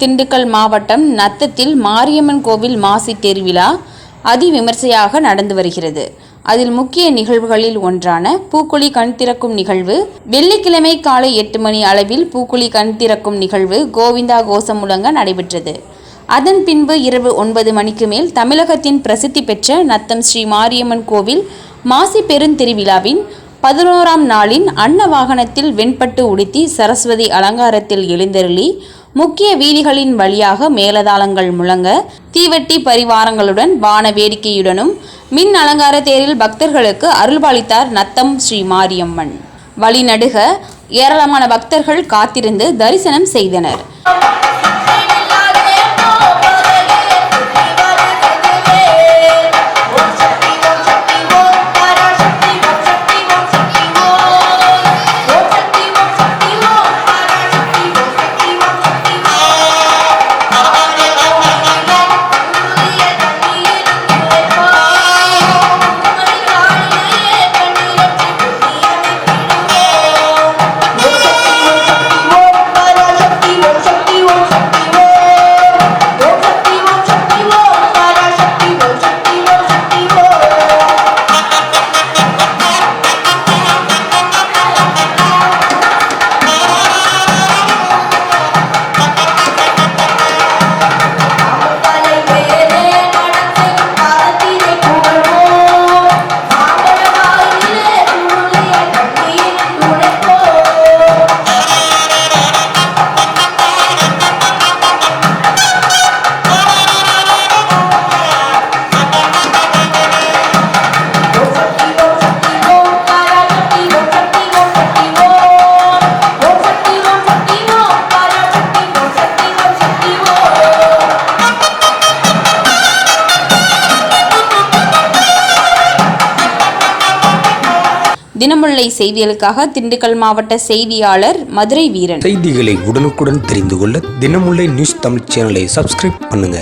திண்டுக்கல் மாவட்டம் நத்தத்தில் மாரியம்மன் கோவில் மாசி திருவிழா அதிவிமர்சையாக நடந்து வருகிறது. அதில் முக்கிய நிகழ்வுகளில் ஒன்றான பூக்குழி கண் திறக்கும் நிகழ்வு வெள்ளிக்கிழமை காலை எட்டு மணி அளவில் பூக்குழி கண் திறக்கும் நிகழ்வு கோவிந்தா கோஷம் முழங்க நடைபெற்றது. அதன் பின்பு இரவு ஒன்பது மணிக்கு மேல் தமிழகத்தின் பிரசித்தி பெற்ற நத்தம் ஸ்ரீ மாரியம்மன் கோவில் மாசி பெருந்திருவிழாவின் பதினோராம் நாளின் அன்ன வாகனத்தில் வெண்பட்டு உடுத்தி சரஸ்வதி அலங்காரத்தில் எழுந்தருளி முக்கிய வீதிகளின் வழியாக மேலதாளங்கள் முழங்க தீவெட்டி பரிவாரங்களுடன் வான வேடிக்கையுடனும் மின் அலங்கார தேரில் பக்தர்களுக்கு அருள்பாலித்தார் நத்தம் ஸ்ரீ மாரியம்மன். வழிநடுக ஏராளமான பக்தர்கள் காத்திருந்து தரிசனம் செய்தனர். தினமுல்லை செய்திகளுக்காக திண்டுக்கல் மாவட்ட செய்தியாளர் மதுரை வீரன். செய்திகளை உடனுக்குடன் தெரிந்து கொள்ள தினமுல்லை நியூஸ் தமிழ் சேனலை சப்ஸ்கிரைப் பண்ணுங்க.